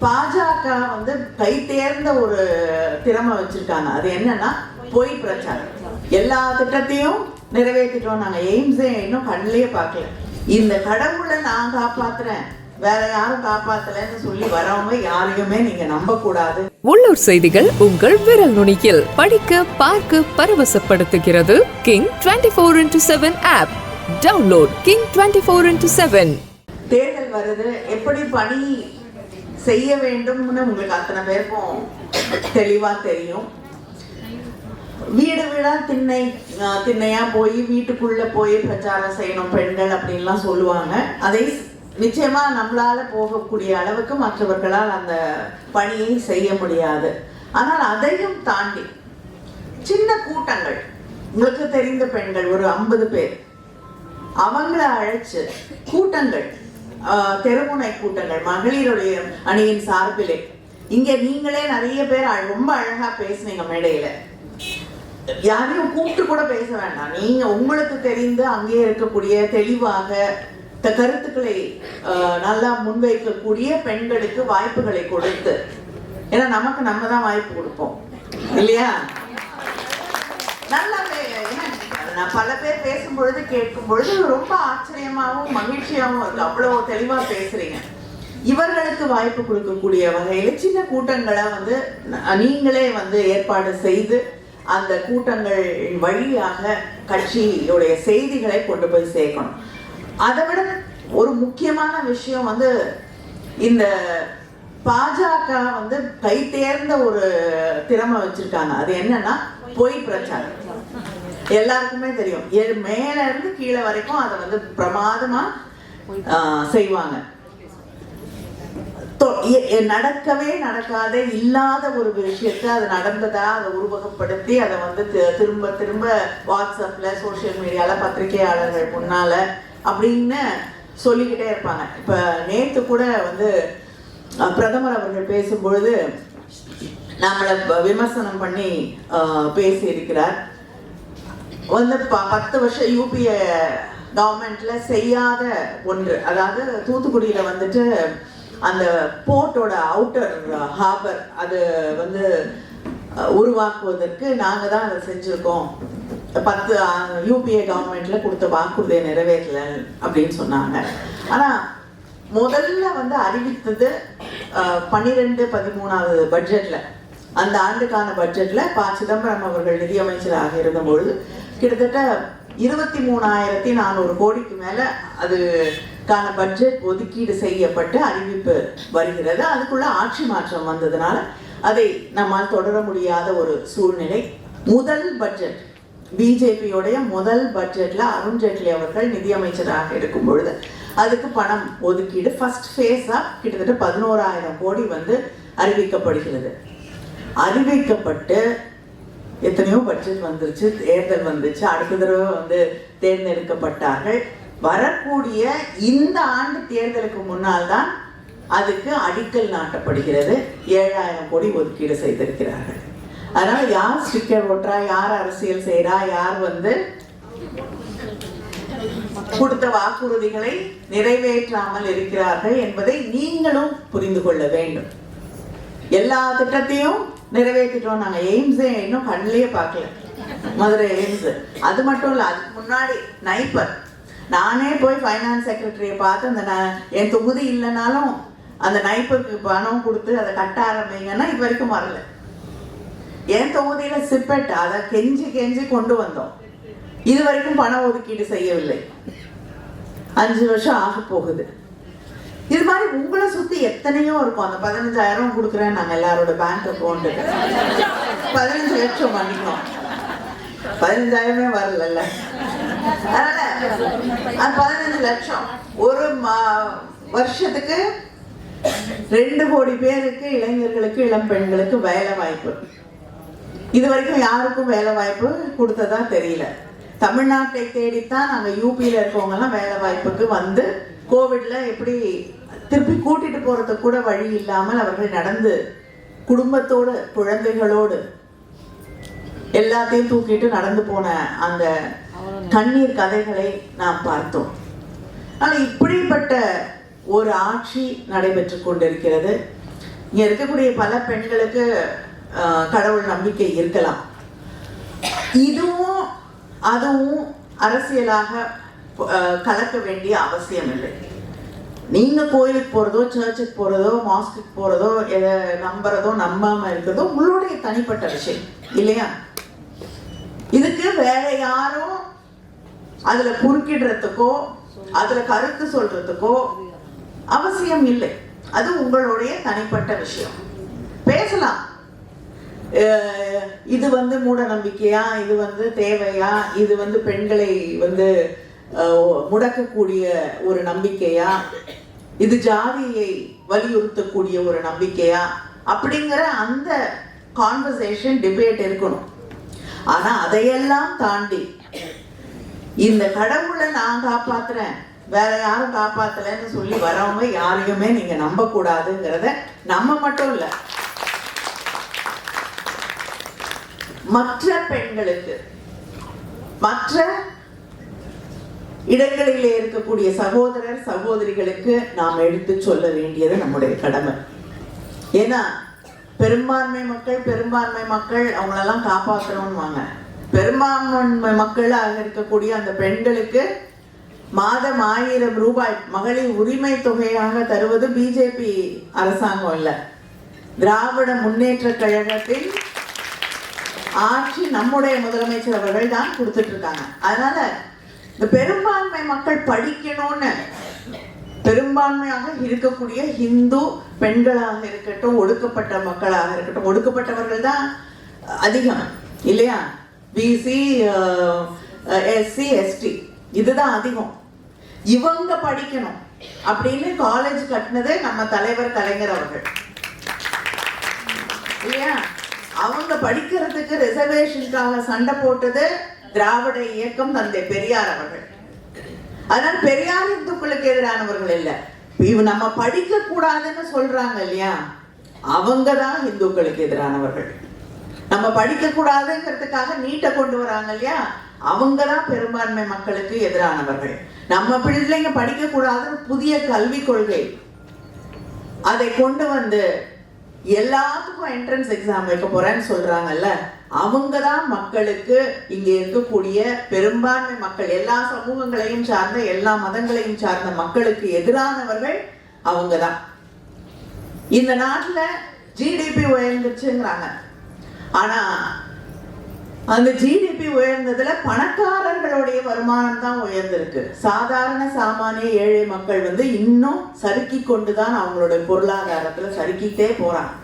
பாஜக வந்து கை தேர்ந்த ஒரு திறமை வச்சிருக்காங்க. அது என்னன்னா பொய் பிரச்சாரம். எல்லா திட்டத்தையும் நிறைவேற்றிட்டோம் நாங்க. எய்ம்ஸே இன்னும் கண்ணிலேயே பார்க்கல. இந்த கடவுளை நான் காப்பாத்துறேன். வேற யாரும் காப்பாத்தலைன்னு சொல்லி வரவங்க யாரையுமே நீங்க நம்ப கூடாது உள்ளூர் செய்திகள் உங்கள் விரல் நுனியில். படிக்க பார்க்க பரவசப்படுத்துகிறது King twenty four into seven app download King twenty four into seven தேர்தல் வருது. எப்படி பணி செய்ய வேண்டும்னு உங்களுக்கு அத்தனை பேருக்கும் தெளிவா தெரியும். வீடு வீடா திண்ணை திண்ணையா போய் வீட்டுக்குள்ள போய் பிரச்சாரம் செய்யணும் பெண்கள் அப்படின்லாம் சொல்லுவாங்க. அதை நிச்சயமா நம்மளால போகக்கூடிய அளவுக்கு மற்றவர்களால் அந்த பணியை செய்ய முடியாது. ஆனால் அதையும் தாண்டி சின்ன கூட்டங்கள். உங்களுக்கு தெரிந்த பெண்கள் ஒரு ஐம்பது பேர். அவங்கள அழைச்சு கூட்டங்கள். தெருமுனை கூட்டங்கள் மகளிருடைய அணியின் சார்பிலே. இங்க நீங்களே நிறைய பேர் அழ- ரொம்ப அழகா பேசுனீங்க மேடையில. யாரையும் கூப்பிட்டு கூட பேச வேண்டாம். நீங்க உங்களுக்கு தெரிந்து அங்கே இருக்கக்கூடிய தெளிவாக கருத்துக்களை நல்லா முன்வைக்கக்கூடிய பெண்களுக்கு வாய்ப்புகளை கொடுத்து. ஏன்னா நமக்கு நம்ம தான் வாய்ப்பு கொடுப்போம். இல்லையா? நல்லாவே நான் பல பேர் பேசும்பொழுது கேட்கும் பொழுது ரொம்ப ஆச்சரியமாகவும் மகிழ்ச்சியாகவும் இருக்கு. அவ்வளவு தெளிவா பேசுறீங்க. இவர்களுக்கு வாய்ப்பு கொடுக்கக்கூடிய வகையில சின்ன கூட்டங்களை வந்து நீங்களே வந்து ஏற்பாடு செய்து அந்த கூட்டங்கள் வழியாக கட்சியுடைய செய்திகளை கொண்டு போய் சேர்க்கணும். அதை விட ஒரு முக்கியமான விஷயம் வந்து இந்த பாஜக வந்து கை தேர்ந்த ஒரு திறமை வச்சிருக்காங்க. அது என்னன்னா பொய் பிரச்சாரம். எல்லாருக்குமே தெரியும். மேல இருந்து கீழே வரைக்கும் அதை வந்து பிரமாதமா செய்வாங்க. தொ- எ- நடக்கவே நடக்காத இல்லாத ஒரு விஷயத்தை அது நடந்ததா அதை உருவகப்படுத்தி அதை வந்து திரும்ப திரும்ப வாட்ஸ்அப்ல சோஷியல் மீடியால பத்திரிகையாளர்கள் முன்னால அப்படின்னு சொல்லிக்கிட்டே இருப்பாங்க. இப்ப நேத்து கூட வந்து பிரதமர் அவர்கள் பேசும்பொழுது நம்மளை விமர்சனம் பண்ணி பேசியிருக்கிறார். வந்து ப- பத்து வருஷம் யூபிஏ கவர்மெண்ட்ல செய்யாத ஒன்று. அதாவது தூத்துக்குடியில் வந்துட்டு அந்த போர்ட்டோட அவுட்டர் ஹார்பர் அது வந்து உருவாக்குவதற்கு நாங்கள் தான் அதை செஞ்சுருக்கோம். பத்து யூபிஏ கவர்மெண்ட்ல கொடுத்த வாக்குறுதியை நிறைவேற்றல அப்படின்னு சொன்னாங்க. ஆனால் முதல்ல வந்து அறிவித்தது பன்னிரெண்டு பதிமூணாவது பட்ஜெட்ல அந்த ஆண்டுக்கான பட்ஜெட்ல ப சிதம்பரம் அவர்கள் நிதியமைச்சராக இருந்தபொழுது கிட்டத்தட்ட இருபத்தி மூணாயிரத்தி நானூறு கோடிக்கு மேல அதுக்கான பட்ஜெட் ஒதுக்கீடு செய்யப்பட்டு அறிவிப்பு வருகிறது. அதுக்குள்ள ஆட்சி மாற்றம் வந்ததுனால அதை நம்மால் தொடர முடியாத ஒரு சூழ்நிலை. முதல் பட்ஜெட் பிஜேபியோடைய முதல் பட்ஜெட்ல அருண் ஜேட்லி அவர்கள் நிதியமைச்சராக இருக்கும் பொழுது அதுக்கு பணம் ஒதுக்கீடு. ஃபர்ஸ்ட் ஃபேஸாக கிட்டத்தட்ட பதினோராயிரம் கோடி வந்து அறிவிக்கப்படுகிறது. அறிவிக்கப்பட்டு எத்தனையோ பட்ஜெட் வந்துருச்சு தேர்தல் வந்துச்சு. அடுத்த தடவை வந்து தேர்ந்தெடுக்கப்பட்டார்கள். வரக்கூடிய இந்த ஆண்டு தேர்தலுக்கு முன்னால் தான் அதுக்கு அடிக்கல் நாட்டப்படுகிறது. ஏழாயிரம் கோடி ஒதுக்கீடு செய்திருக்கிறார்கள். அதனால் யார் ஸ்டிக்கர் ஓட்டுறா யார் அரசியல் செய்கிறா யார் வந்து கொடுத்த வாக்குறுதிகளை நிறைவேற்றாமல் இருக்கிறார்கள் என்பதை நீங்களும் புரிந்து கொள்ள வேண்டும். எல்லா திட்டத்தையும் நிறைவேற்றிட்டோம். நாங்க எய்ம்ஸே இன்னும் கண்ணிலேயே பார்க்கல. மதுரை எய்ம்ஸ். அது மட்டும் இல்ல அதுக்கு முன்னாடி நைப்பர். நானே போய் ஃபைனான்ஸ் செக்ரட்டரியை பார்த்து அந்த ந- என் தொகுதி இல்லைனாலும் அந்த நைப்பருக்கு பணம் கொடுத்து அதை கட்ட ஆரம்பிங்கன்னா இது வரைக்கும் வரல. என் தொகுதியில சிப்பெட் அதை கெஞ்சி கெஞ்சி கொண்டு வந்தோம். இது வரைக்கும் பண ஒதுக்கீடு செய்யவில்லை. அஞ்சு வருஷம் ஆக போகுது. இது மாதிரி உங்களை சுத்தி எத்தனையோ இருக்கும். அந்த பதினஞ்சாயிரம் கொடுக்குறேன் நாங்க எல்லாரோட பேங்க் அக்கௌண்ட்டுக்கு பதினஞ்சு லட்சம் பண்ணிக்கோம் பதினஞ்சாயிரமே வரல அதனால பதினஞ்சு லட்சம் ஒரு மா- வருஷத்துக்கு ரெண்டு கோடி பேருக்கு இளைஞர்களுக்கு இளம் பெண்களுக்கு வேலை வாய்ப்பு. இது வரைக்கும் யாருக்கும் வேலை வாய்ப்பு கொடுத்ததா தெரியல. தமிழ்நாட்டை தேடித்தான் நாங்க யூபியில இருக்கவங்க எல்லாம் வேலை வாய்ப்புக்கு வந்து கோவிட்ல எப்படி திருப்பி கூட்டிட்டு போறதுக்கு கூட வழி இல்லாமல் அவர்கள் நடந்து குடும்பத்தோடு குழந்தைகளோடு எல்லாத்தையும் தூக்கிட்டு நடந்து போன அந்த கண்ணீர் கதைகளை நாம் பார்த்தோம். ஆனால் இப்படிப்பட்ட ஒரு ஆட்சி நடைபெற்று கொண்டிருக்கிறது. இங்க இருக்கக்கூடிய பல பெண்களுக்கு கடவுள் நம்பிக்கை இருக்கலாம். இதுவும் அதுவும் அரசியலாக கலக்க வேண்டிய அவசியம் இல்லை நீங்கள் கோயிலுக்கு போகிறதோ சர்ச்சுக்கு போகிறதோ மாஸ்க்கு போகிறதோ எதை நம்புறதோ நம்பாமல் இருக்கிறதோ உங்களுடைய தனிப்பட்ட விஷயம். இல்லையா? இதுக்கு வேற யாரும் அதில் குறுக்கிடுறதுக்கோ அதில் கருத்து சொல்றதுக்கோ அவசியம் இல்லை. அது உங்களுடைய தனிப்பட்ட விஷயம். பேசலாம். இது வந்து மூட நம்பிக்கையா இது வந்து தேவையா? இது வந்து பெண்களை வந்து முடக்கக்கூடிய ஒரு நம்பிக்கையா? இது ஜாதியை வலியுறுத்தக்கூடிய ஒரு நம்பிக்கையா? அப்படிங்கிற அந்த கான்வர்சேஷன் டிபேட் இருக்கணும். ஆனா அதையெல்லாம் தாண்டி இந்த கடவுளை நான் காப்பாத்துறேன். வேற யாரும் காப்பாத்தலைன்னு சொல்லி வரவங்க யாரையுமே நீங்க நம்ப கூடாதுங்கிறத நம்ம மட்டும் இல்ல. மற்ற பெண்களுக்கு மற்ற இடங்களிலே இருக்கக்கூடிய சகோதரர் சகோதரிகளுக்கு நாம் எடுத்து சொல்ல வேண்டியது நம்முடைய கடமை. ஏன்னா பெரும்பான்மை மக்கள் பெரும்பான்மை மக்கள் அவங்களெல்லாம் காப்பாற்றணும்வாங்க பெரும்பான்மை மக்களாக இருக்கக்கூடிய அந்த பெண்களுக்கு மாதம் ஆயிரம் ரூபாய் மகளிர் உரிமை தொகையாக தருவது பிஜேபி அரசாங்கம் இல்லை. திராவிட முன்னேற்ற கழகத்தின் ஆட்சி நம்முடைய முதலமைச்சர் அவர்கள் தான் கொடுத்துட்டு இருக்காங்க அதனால இந்த பெரும்பான்மை மக்கள் படிக்கணும்னு பெரும்பான்மையாக இருக்கக்கூடிய ஹிந்து பெண்களாக இருக்கட்டும் ஒடுக்கப்பட்ட மக்களாக இருக்கட்டும் ஒடுக்கப்பட்டவர்கள் தான் அதிகம் இல்லையா? பிசி எஸ்சி எஸ்டி இதுதான் அதிகம். இவங்க படிக்கணும் அப்படின்னு காலேஜ் கட்டினது நம்ம தலைவர் கலைஞர் அவர்கள். இல்லையா? அவங்க படிக்கிறதுக்கு ரிசர்வேஷனுக்காக சண்டை போட்டது திராவிட இயக்கம் தந்தை பெரியார் அவர்கள். அதனால பெரியார் இந்துக்களுக்கு எதிரானவர்கள் இல்லை. இவ நம்ம படிக்க கூடாதுன்னு சொல்றாங்க இல்லையா? அவங்க தான் இந்துக்களுக்கு எதிரானவர்கள். நம்ம படிக்க கூடாதுங்கிறதுக்காக நீட்டை கொண்டு வராங்க இல்லையா? அவங்க தான் பெரும்பான்மை மக்களுக்கு எதிரானவர்கள். நம்ம பிள்ளைங்க படிக்க கூடாதுன்னு புதிய கல்விக் கொள்கை. அதை கொண்டு வந்து எல்லாத்துக்கும் என்ட்ரன்ஸ் எக்ஸாம் வைக்க போறேன்னு சொல்றாங்கல்ல அவங்க தான் மக்களுக்கு இங்க இருக்கக்கூடிய பெரும்பான்மை மக்கள் எல்லா சமூகங்களையும் சார்ந்த எல்லா மதங்களையும் சார்ந்த மக்களுக்கு எதிரானவர்கள் அவங்க தான் இந்த நாட்டில் ஜிடிபி உயர்ந்துச்சுங்கிறாங்க ஆனா அந்த ஜிடிபி உயர்ந்ததுல பணக்காரர்களுடைய வருமானம் தான் உயர்ந்திருக்கு. சாதாரண சாமானிய ஏழை மக்கள் வந்து இன்னும் சறுக்கி கொண்டுதான் அவங்களுடைய பொருளாதாரத்துல சறுக்கிட்டே போறாங்க.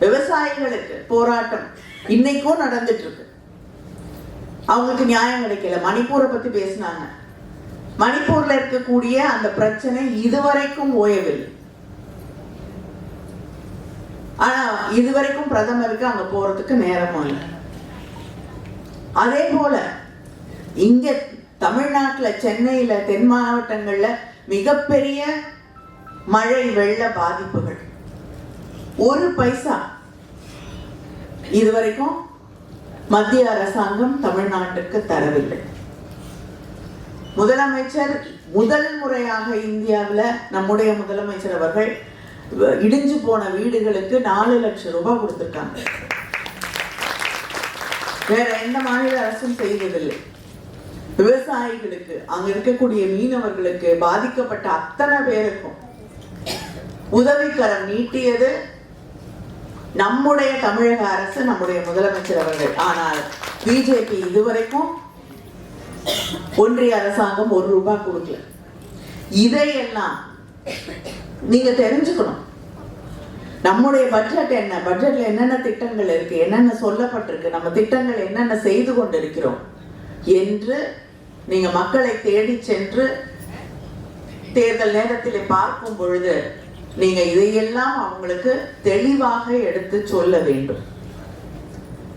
விவசாயிகளுக்கு போராட்டம் இன்னைக்கும் நடந்துட்டு இருக்கு அவங்களுக்கு நியாயம் கிடைக்கல. மணிப்பூரை பத்தி பேசினாங்க. மணிப்பூர்ல இருக்கக்கூடிய அந்த பிரச்சனை இதுவரைக்கும் ஓயவில்லை. ஆனா இதுவரைக்கும் பிரதமருக்கு அங்க போறதுக்கு நேரமும் இல்லை. அதே போல இங்க தமிழ்நாட்டில் சென்னையில் தென் மாவட்டங்களில் மிகப்பெரிய மழை வெள்ள பாதிப்புகள். ஒரு பைசா இதுவரைக்கும் மத்திய அரசாங்கம் தமிழ்நாட்டுக்கு தரவில்லை. முதலமைச்சர் முதல் முறையாக இந்தியாவில் நம்முடைய முதலமைச்சர் அவர்கள் இடிஞ்சு போன வீடுகளுக்கு நாலு லட்சம் ரூபாய் கொடுத்துருக்காங்க. வேற எந்த மாநில அரசும் செய்ததில்லை. விவசாயிகளுக்கு அங்க இருக்கக்கூடிய மீனவர்களுக்கு பாதிக்கப்பட்ட அத்தனை பேருக்கும் உதவிக்கரம் நீட்டியது நம்முடைய தமிழக அரசு நம்முடைய முதலமைச்சர் அவர்கள். ஆனால் பிஜேபி இதுவரைக்கும் ஒன்றிய அரசாங்கம் ஒரு ரூபாய் கொடுக்கல. இதையெல்லாம் நீங்க தெரிஞ்சுக்கணும். நம்முடைய பட்ஜெட் என்ன? பட்ஜெட்ல என்னென்ன திட்டங்கள் இருக்கு? என்னென்ன சொல்லப்பட்டிருக்கு? நம்ம திட்டங்கள் என்னென்ன செய்து கொண்டிருக்கிறோம்? என்று நீங்க மக்களை தேடி சென்று தேர்தல் நேரத்தில் பார்க்கும் பொழுது நீங்க இதையெல்லாம் அவங்களுக்கு தெளிவாக எடுத்து சொல்ல வேண்டும்.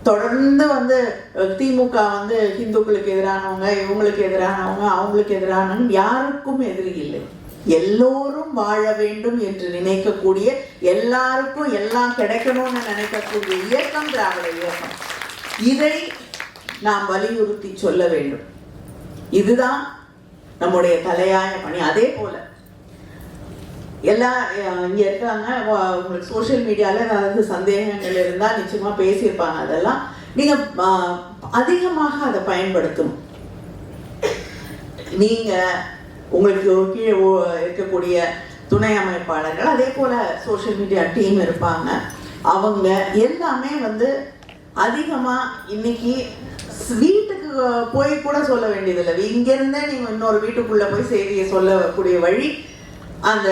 தொடர்ந்து வந்து திமுக வந்து இந்துக்களுக்கு எதிரானவங்க இவங்களுக்கு எதிரானவங்க அவங்களுக்கு எதிரானவங்க யாருக்கும் எதிரி இல்லை. எல்லோரும் வாழ வேண்டும் என்று நினைக்கக்கூடிய எல்லாருக்கும் எல்லாம் கிடைக்கணும்னு நினைக்கக்கூடிய இயக்கம் திராவிட இயக்கம். இதை நாம் வலியுறுத்தி சொல்ல வேண்டும். இதுதான் நம்முடைய தலையாய பணி. அதே போல எல்லா இங்கே இருக்காங்க உங்களுக்கு சோஷியல் மீடியாவில் ஏதாவது சந்தேகங்கள் இருந்தால் நிச்சயமாக பேசியிருப்பாங்க அதெல்லாம். நீங்கள் அதிகமாக அதை பயன்படுத்தணும். நீங்கள் உங்களுக்கு கீழே ஓ- இருக்கக்கூடிய துணை அமைப்பாளர்கள் அதே போல சோஷியல் மீடியா டீம் இருப்பாங்க. அவங்க எல்லாமே வந்து அதிகமா இன்னைக்கு வீட்டுக்கு போய் கூட சொல்ல வேண்டியதில்லை. இங்க நீங்கள் நீங்க இன்னொரு வீட்டுக்குள்ள போய் செய்தியை சொல்லக்கூடிய வழி அந்த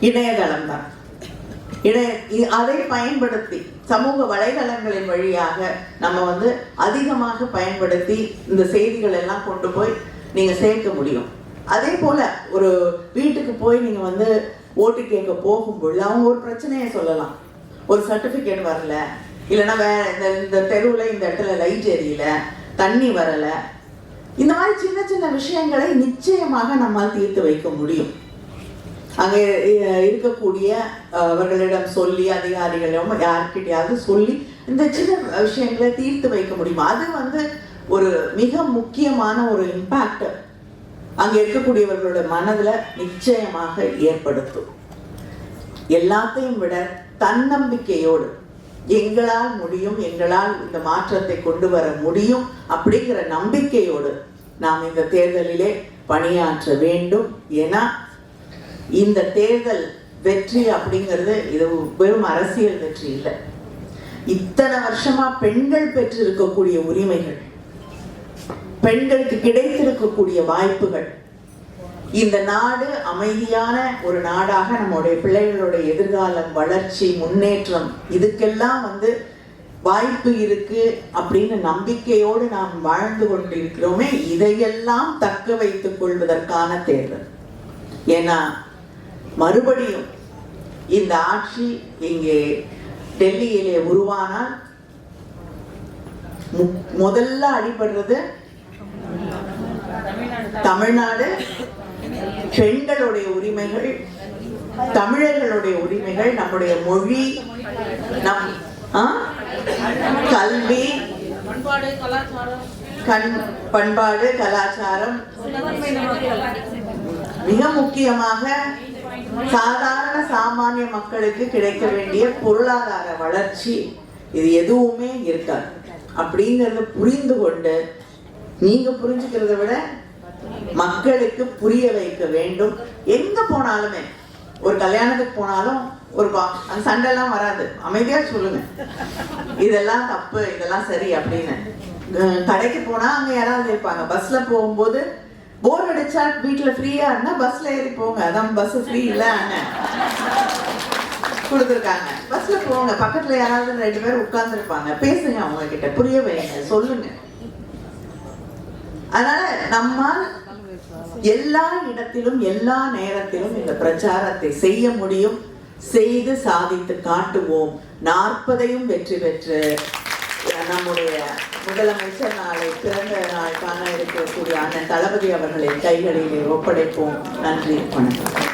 இணையதளம் தான். இணைய அதை பயன்படுத்தி சமூக வலைதளங்களின் வழியாக நம்ம வந்து அதிகமாக பயன்படுத்தி இந்த செய்திகள் எல்லாம் கொண்டு போய் நீங்க சேர்க்க முடியும். அதே போல் ஒரு வீட்டுக்கு போய் நீங்கள் வந்து ஓட்டு கேட்க போகும்பொழுது அவங்க ஒரு பிரச்சனையை சொல்லலாம். ஒரு சர்டிஃபிகேட் வரல. இல்லைன்னா வேற இந்த இந்த தெருவில் இந்த இடத்துல லைட் எரியல தண்ணி வரலை. இந்த மாதிரி சின்ன சின்ன விஷயங்களை நிச்சயமாக நம்மால் தீர்த்து வைக்க முடியும். அங்கே இருக்கக்கூடிய அவர்களிடம் சொல்லி அதிகாரிகளிடம் யார்கிட்டையாவது சொல்லி இந்த சின்ன விஷயங்களை தீர்த்து வைக்க முடியும்? அது வந்து ஒரு மிக முக்கியமான ஒரு இம்பேக்ட் அங்கே இருக்கக்கூடியவர்களோட மனதில் நிச்சயமாக ஏற்படுத்தும். எல்லாத்தையும் விட தன்னம்பிக்கையோடு எங்களால் முடியும் எங்களால் இந்த மாற்றத்தை கொண்டு வர முடியும் அப்படிங்கிற நம்பிக்கையோடு நாம் இந்த தேர்தலிலே பணியாற்ற வேண்டும். ஏன்னா இந்த தேர்தல் வெற்றி அப்படிங்கிறது இது வெறும் அரசியல் வெற்றி இல்லை. இத்தனை வருஷமா பெண்கள் பெற்றிருக்கக்கூடிய உரிமைகள் பெண்களுக்கு கிடைத்திருக்கக்கூடிய வாய்ப்புகள். இந்த நாடு அமைதியான ஒரு நாடாக நம்முடைய பிள்ளைகளுடைய எதிர்காலம் வளர்ச்சி முன்னேற்றம் இதுக்கெல்லாம் வந்து வாய்ப்பு இருக்கு அப்படின்னு நம்பிக்கையோடு நாம் வாழ்ந்து கொண்டிருக்கிறோமே இதையெல்லாம் தக்க வைத்துக் கொள்வதற்கான தேர்தல் ஏன்னா மறுபடியும் இந்த ஆட்சி இங்கே டெல்லியிலே உருவானால் மு- முதல்ல அடிபடுறது தமிழ்நாடு பெண்களுடைய உரிமைகள் தமிழர்களுடைய உரிமைகள் நம்முடைய மொழி நம் கல்வி கண் பண்பாடு கலாச்சாரம் மிக முக்கியமாக சாதாரண சாமானிய மக்களுக்கு கிடைக்க வேண்டிய பொருளாதார வளர்ச்சி. இது எதுவுமே இருக்காது. அப்படிங்கறத புரிந்து கொண்டு நீங்க புரிஞ்சுக்கிறத விட மக்களுக்கு புரிய வைக்க வேண்டும். எங்க போனாலுமே ஒரு கல்யாணத்துக்கு போனாலும் ஒரு பா- அந்த சண்டைலாம் வராது. அமைதியா சொல்லுங்க. இதெல்லாம் தப்பு இதெல்லாம் சரி அப்படின்னு. கடைக்கு போனா அங்க யாராவது இருப்பாங்க. பஸ்ல போகும்போது போர் அடிச்சா வீட்டுல ஃப்ரீயா இருந்தா பஸ்ல ஏறி போங்க. அதான் பஸ் ஃப்ரீ இல்ல கொடுத்துருக்காங்க. பஸ்ல போங்க. பக்கத்துல யாராவது ரெண்டு பேர் உட்கார்ந்து இருப்பாங்க பேசுங்க அவங்க கிட்ட புரிய வைங்க. சொல்லுங்க. அதனால நம்மால் எல்லா இடத்திலும் எல்லா நேரத்திலும் இந்த பிரச்சாரத்தை செய்ய முடியும். செய்து சாதித்து காட்டுவோம். நாற்பதையும் வெற்றி பெற்று நம்முடைய முதலமைச்சர் நாளை பிறந்த நாள் காண இருக்கக்கூடிய அண்ணன் தளபதி அவர்களின் கைகளிலே ஒப்படைப்போம். நன்றி வணக்கம்.